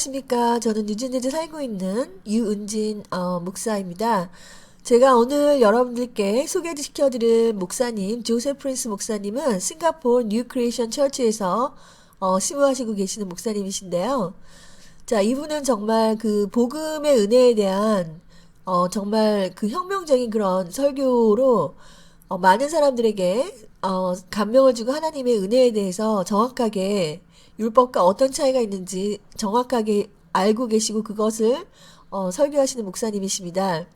안녕하십니까. 저는 뉴진리에 살고 있는 유은진 어, 목사입니다. 제가 오늘 여러분들께 소개시켜드릴 목사님, 조세 프린스 목사님은 싱가포르 뉴 크리에이션 처치에서 어, 심우하시고 계시는 목사님이신데요. 자, 이분은 정말 그 복음의 은혜에 대한 어, 정말 그 혁명적인 그런 설교로 어, 많은 사람들에게 어, 감명을 주고 하나님의 은혜에 대해서 정확하게 율법과 어떤 차이가 있는지 정확하게 알고 계시고 그것을 어, 설교하시는 목사님이십니다.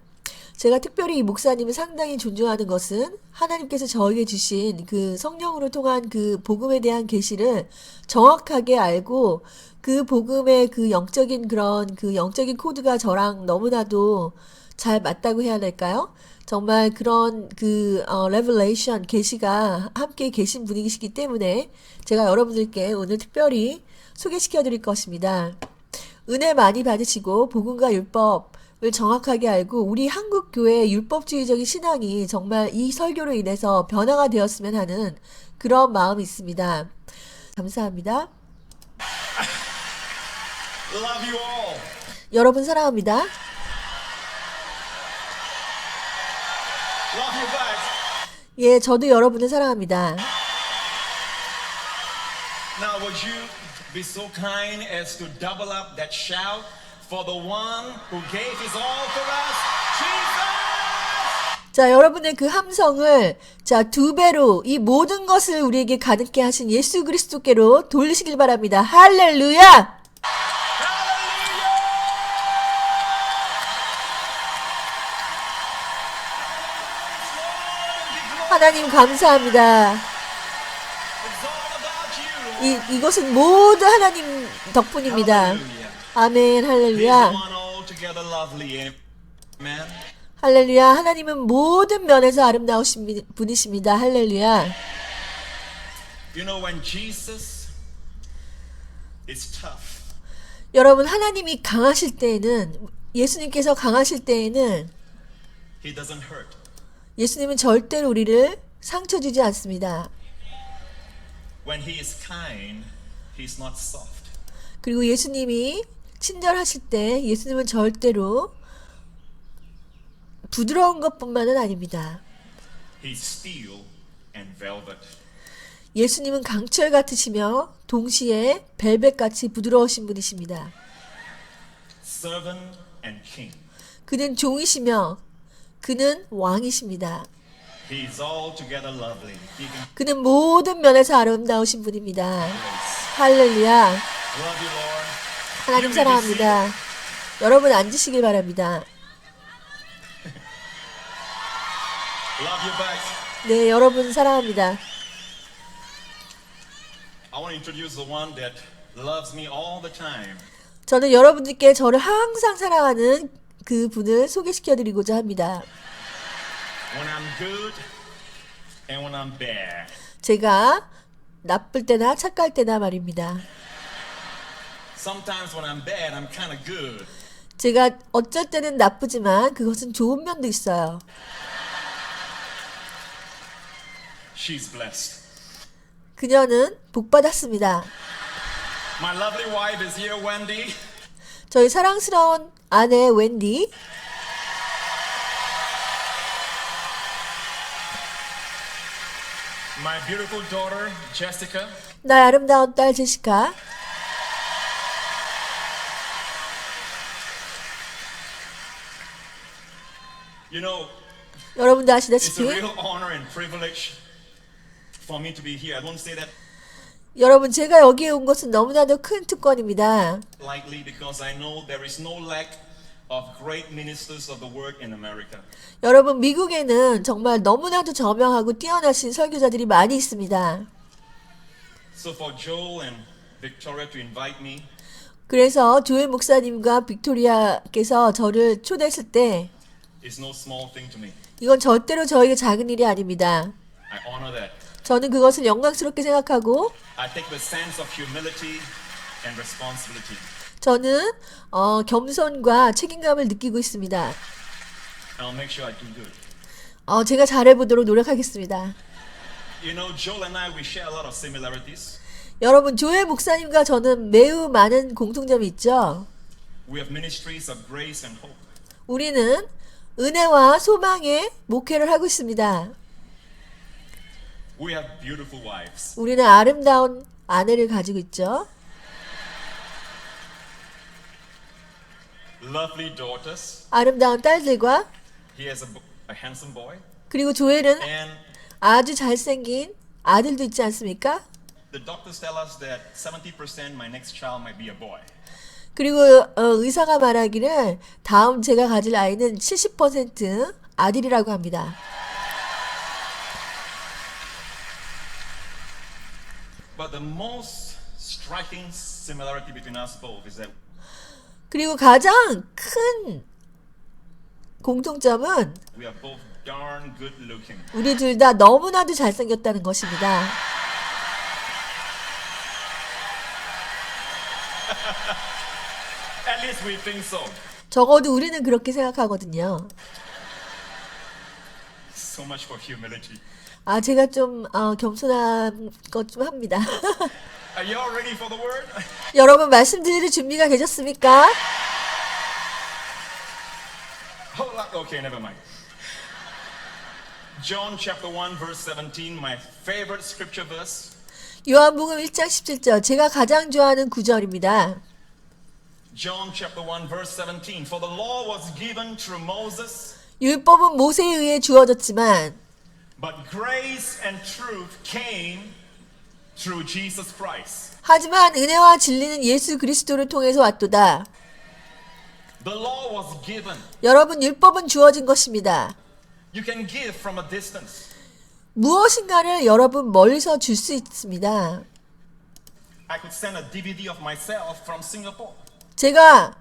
제가 특별히 이 목사님을 상당히 존중하는 것은 하나님께서 저에게 주신 그 성령으로 통한 그 복음에 대한 계시를 정확하게 알고 그 복음의 그 영적인 그런 그 영적인 코드가 저랑 너무나도 잘 맞다고 해야 될까요? 정말 그런 그 어, 레벨레이션 계시가 함께 계신 분이시기 때문에 제가 여러분들께 오늘 특별히 소개시켜 드릴 것입니다. 은혜 많이 받으시고 복음과 율법을 정확하게 알고 우리 한국 교회의 율법주의적인 신앙이 정말 이 설교로 인해서 변화가 되었으면 하는 그런 마음이 있습니다. 감사합니다. 여러분 사랑합니다. 예, 저도 여러분을 사랑합니다. Now, would you be so kind as to double up that shout for the one who gave his all for us, Jesus? 자, 여러분의 그 함성을 자, 두 배로 이 모든 것을 우리에게 가득게 하신 예수 그리스도께로 돌리시길 바랍니다. 할렐루야! 하나님 감사합니다. 이, 이것은 모두 하나님 덕분입니다. 아멘, 할렐루야. 할렐루야. 하나님은 모든 면에서 아름다우신 미- 분이십니다. 할렐루야. 여러분, 하나님이 강하실 때에는, 예수님께서 강하실 때에는. 예수님은 절대로 우리를 상처 주지 않습니다. When he is kind, he's not soft. 그리고 예수님이 친절하실 때 예수님은 절대로 부드러운 것뿐만은 아닙니다. He's steel and velvet. 예수님은 강철 같으시며 동시에 벨벳 같이 부드러우신 분이십니다. 그는 종이시며 그는 왕이십니다. 그는 모든 면에서 아름다우신 분입니다. 할렐루야. 하나님 사랑합니다. 여러분 앉으시길 바랍니다. 네, 여러분 사랑합니다. 저는 여러분들께 저를 항상 사랑하는 그 분을 소개시켜 드리고자 합니다. 제가 나쁠 때나 착할 때나 말입니다. 제가 어쩔 때는 나쁘지만 그것은 좋은 면도 있어요. 그녀는 복 받았습니다. 저희 사랑스러운 아내 웬디, My beautiful daughter, Jessica. 나의 아름다운 딸 제시카, You know, 여러분도 it's a 아시다시피 real honor and privilege for me to be here. I don't say that 여러분 제가 여기에 온 것은 너무나도 큰 특권입니다. 여러분 미국에는 정말 너무나도 저명하고 뛰어나신 설교자들이 많이 있습니다. 그래서 조엘 목사님과 빅토리아께서 저를 초대했을 때. 이건 절대로 저에게 작은 일이 아닙니다. 저는 그것을 영광스럽게 생각하고. 저는 어, 겸손과 책임감을 느끼고 있습니다. Sure. 어, 제가 잘해보도록 노력하겠습니다. You know, I. 여러분 조회 목사님과 저는 매우 많은 공통점이 있죠. 우리는 은혜와 소망의 목회를 하고 있습니다. We have beautiful wives. 우리는 아름다운 아내를 가지고 있죠. Lovely daughters. 아름다운 딸들과 He has a, bo- a handsome boy. 그리고 조엘은 And 아주 잘생긴 아들도 있지 않습니까? the doctors tell us that 70% my next child might be a boy. 그리고 어, 의사가 말하기를 다음 제가 가질 아이는 70% 아들이라고 합니다. But the most striking similarity between us both is that 그리고 가장 큰 공통점은 we are both darn good looking. 우리 둘 다 너무나도 잘생겼다는 것입니다. 적어도 우리는 그렇게 생각하거든요. So much for humility. 아, 제가 좀 어, 겸손한 것 좀 합니다. Are you all ready for the word? 여러분 말씀 드릴 준비가 되셨습니까? Hold up. Okay, never mind. John chapter 1 verse 17, my favorite scripture verse. 요한복음 1장 17절 제가 가장 좋아하는 구절입니다. John chapter 1 verse 17. For the law was given through Moses, 율법은 모세에 의해 주어졌지만 but grace and truth came through Jesus Christ. 하지만 은혜와 진리는 예수 그리스도를 통해서 왔도다. The law was given. 여러분 율법은 주어진 것입니다. You can give from a distance. 무엇인가를 여러분 멀리서 줄 수 있습니다. I could send a DVD of myself from Singapore, 제가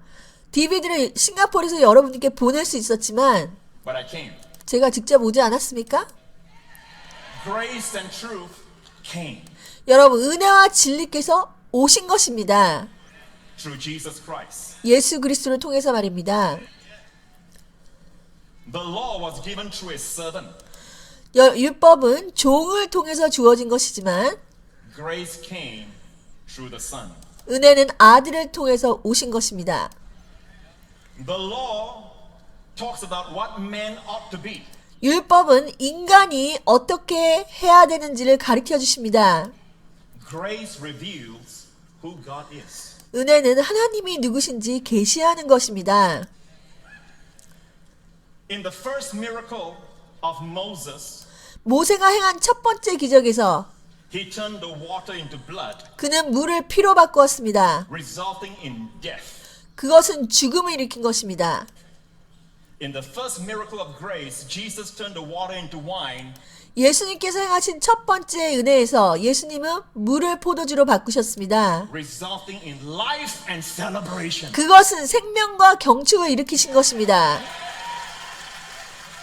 DVD를 싱가포르에서 여러분께 보낼 수 있었지만 but I came. 제가 직접 오지 않았습니까? Grace and truth came 여러분 은혜와 진리께서 오신 것입니다. through Jesus Christ. 예수 그리스도를 통해서 말입니다. The law was given through a servant. 여- 율법은 종을 통해서 주어진 것이지만 Grace came through the Son. 은혜는 아들을 통해서 오신 것입니다. The law talks about what men ought to be. 율법은 인간이 어떻게 해야 되는지를 가르쳐 주십니다. 은혜는 하나님이 누구신지 계시하는 것입니다. 모세가 행한 첫 번째 기적에서 그는 물을 피로 바꾸었습니다. 그것은 죽음을 일으킨 것입니다. In the first miracle of grace, Jesus turned the water into wine, 예수님께서 행하신 첫 번째 은혜에서 예수님은 물을 포도주로 바꾸셨습니다. resulting in life and celebration. 그것은 생명과 경축을 일으키신 것입니다.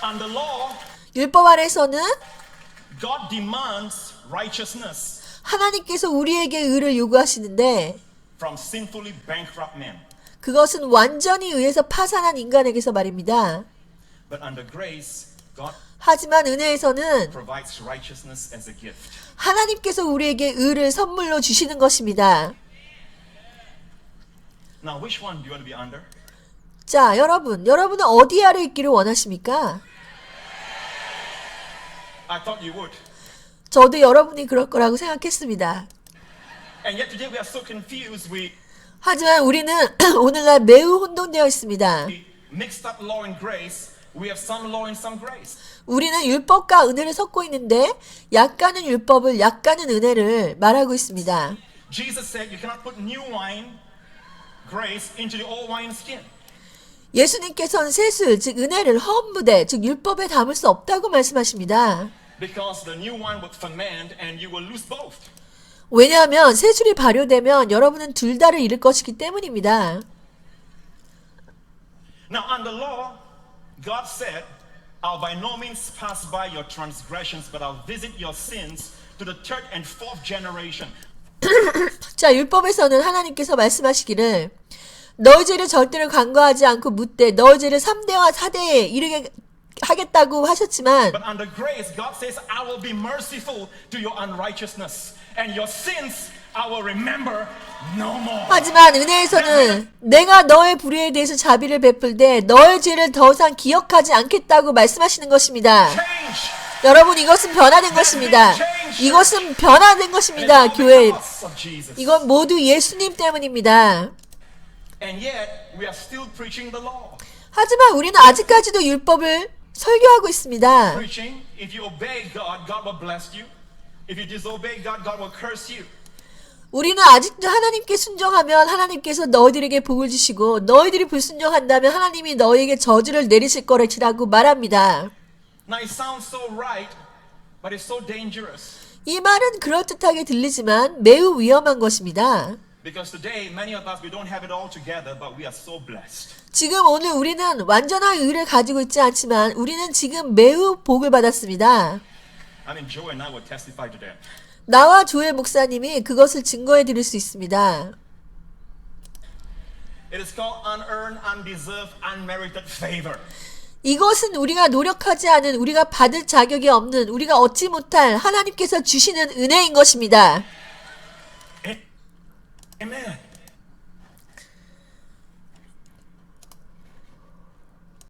Under law, 율법 아래서는 God demands righteousness 하나님께서 우리에게 의를 요구하시는데 from sinfully bankrupt men. 그것은 완전히 의해서 파산한 인간에게서 말입니다. But under grace, God 하지만 은혜에서는 provides righteousness as a gift. 하나님께서 우리에게 의를 선물로 주시는 것입니다. 자, 여러분, 여러분은 어디 아래 있기를 원하십니까? 저도 여러분이 그럴 거라고 생각했습니다. And yet today we are so confused. We, 하지만 우리는 오늘날 매우 혼돈되어 있습니다. 우리는 율법과 은혜를 섞고 있는데 약간은 율법을 약간은 은혜를 말하고 있습니다. 예수님께서는 세술, 즉 은혜를 허무대, 즉 율법에 담을 수 없다고 말씀하십니다. 왜냐하면 세술이 발효되면 여러분은 둘 다를 잃을 것이기 때문입니다. Now, under law, God said, I'll by no means pass by your transgressions, but I'll visit your sins to the third and fourth generation. 자, 율법에서는 하나님께서 말씀하시기를 너희 죄를 절대로 간과하지 않고 묻되 너희 죄를 3대와 4대에 이르게 하겠다고 하셨지만 But under grace, God says, I will be merciful to your unrighteousness, and your sins I will remember no more. 하지만 은혜에서는 내가 너의 불의에 대해서 자비를 베풀 때 너의 죄를 더 이상 기억하지 않겠다고 말씀하시는 것입니다. Change. 여러분 이것은 변화된 것입니다. 이것은 변화된 것입니다. 교회. 이건 모두 예수님 때문입니다. And yet we are still preaching the law. 하지만 우리는 아직까지도 율법을 설교하고 있습니다. Preaching, if you obey God, God will bless you. If you disobey God, God will curse you. 우리는 아직도 하나님께 순종하면 하나님께서 너희들에게 복을 주시고 너희들이 불순종한다면 하나님이 너희에게 저주를 내리실 거라고 말합니다. Now it sounds so right, but it's so dangerous. 이 말은 그럴듯하게 들리지만 매우 위험한 것입니다. Because today, many of us, we don't have it all together, but we are so blessed. 지금 오늘 우리는 완전한 의를 가지고 있지 않지만 우리는 지금 매우 복을 받았습니다. I mean, Joe and I will testify to that. 나와 조엘 목사님이 그것을 증거해 드릴 수 있습니다. It is called unearned, undeserved, unmerited favor. 이것은 우리가 노력하지 않은 우리가 받을 자격이 없는 우리가 얻지 못할 하나님께서 주시는 은혜인 것입니다. Amen.